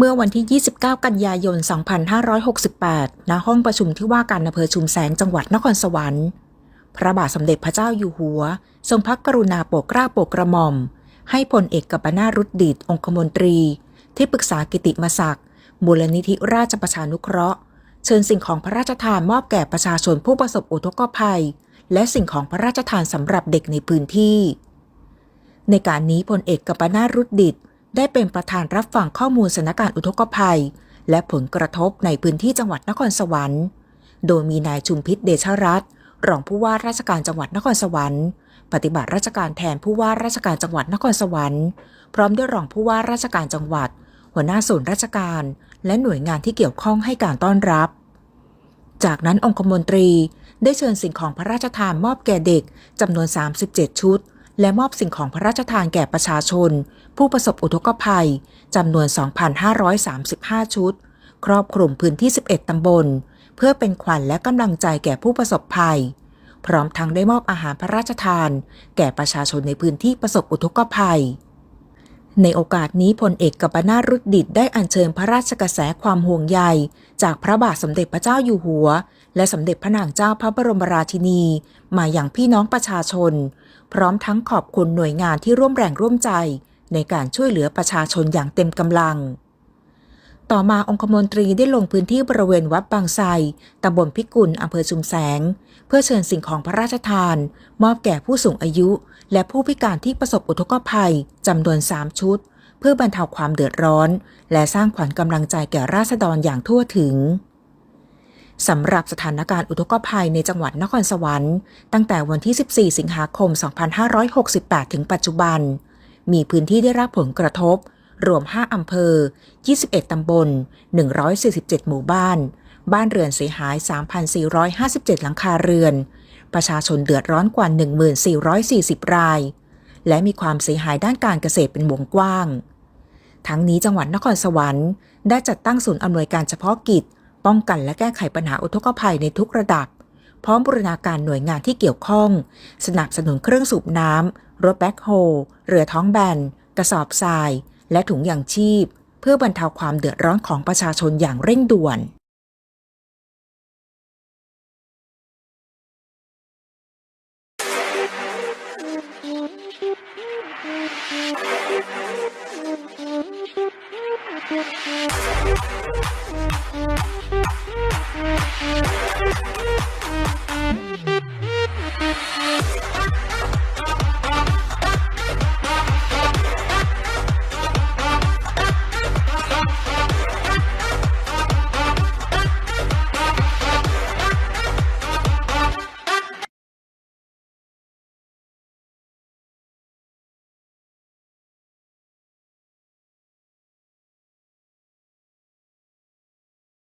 เมื่อวันที่ 29 กันยายน 2568 ณ ห้องประชุมที่ว่าการอำเภอชุมแสงจังหวัดนครสวรรค์ พระบาทสมเด็จพระเจ้าอยู่หัว ทรงพระกรุณาโปรดเกล้าโปรดกระหม่อม ให้พลเอกกัปนารุดดิตองคมนตรี ที่ปรึกษากิติมศักดิ์มูลนิธิราชประชานุเคราะห์ เชิญสิ่งของพระราชทานมอบแก่ประชาชนผู้ประสบอุทกภัย และสิ่งของพระราชทานสำหรับเด็กในพื้นที่ ในการนี้พลเอกกัปนารุดดิต ได้เป็นประธานรับฟังข้อมูลสถานการณ์อุทกภัย และผลกระทบในพื้นที่จังหวัดนครสวรรค์ โดยมีนายชุมพิษเดชรัตน์รองผู้ว่าราชการจังหวัดนครสวรรค์ ปฏิบัติราชการแทนผู้ว่าราชการจังหวัดนครสวรรค์ พร้อมด้วยรองผู้ว่าราชการจังหวัด หัวหน้าส่วนราชการ และหน่วยงานที่เกี่ยวข้องให้การต้อนรับ จากนั้นองคมนตรีได้เชิญสิ่งของพระราชทานมอบแก่เด็กจำนวน 37 ชุด และมอบสิ่งของพระราชทานแก่ประชาชน ผู้ประสบอุทกภัยจำนวน 2,535 ชุด ครอบคลุมพื้นที่ 11 ตำบล เพื่อเป็นขวัญและกำลังใจแก่ผู้ประสบภัย พร้อมทั้งได้มอบอาหารพระราชทาน แก่ประชาชนในพื้นที่ประสบอุทกภัย ในโอกาสนี้พลเอกกัปนารุดดิตได้อัญเชิญพระราชกระแสความห่วงใย จากพระบาทสมเด็จพระเจ้าอยู่หัว และสมเด็จพระนางเจ้าพระบรมราชินี มาอย่างพี่น้องประชาชน พร้อมทั้งขอบคุณหน่วยงานที่ร่วมแรงร่วมใจ ในการช่วยเหลือประชาชนอย่างเต็มกำลัง ต่อมาองคมนตรีได้ลงพื้นที่บริเวณวัดบางไทรตำบลพิกุลอำเภอชุมแสง เพื่อเชิญสิ่งของพระราชทาน มอบแก่ผู้สูงอายุ และผู้พิการที่ประสบอุทกภัยจำนวน 3 ชุด เพื่อบรรเทาความเดือดร้อน และสร้างขวัญกำลังใจแก่ราษฎรอย่างทั่วถึงสำหรับสถานการณ์อุทกภัยในจังหวัดนครสวรรค์ตั้งแต่วันที่ 14 สิงหาคม 2568 ถึงปัจจุบัน มีพื้นที่ได้รับผลกระทบ รวม 5 อำเภอ 21 ตำบล 147 หมู่บ้าน บ้านเรือนเสียหาย 3,457 หลังคาเรือน ประชาชนเดือดร้อนกว่า 1,440 ราย และมีความเสียหายด้านการเกษตรเป็นวงกว้าง ทั้งนี้จังหวัดนครสวรรค์ ได้จัดตั้งศูนย์อำนวยการเฉพาะกิจ ป้องกันและแก้ไขปัญหาอุทกภัยในทุกระดับ พร้อมบูรณาการหน่วยงานที่เกี่ยวข้อง สนับสนุนเครื่องสูบน้ำรถแบ็คโฮ เรือท้องแบน กระสอบทราย และถุงยางชีพ เพื่อบรรเทาความเดือดร้อนของประชาชนอย่างเร่งด่วน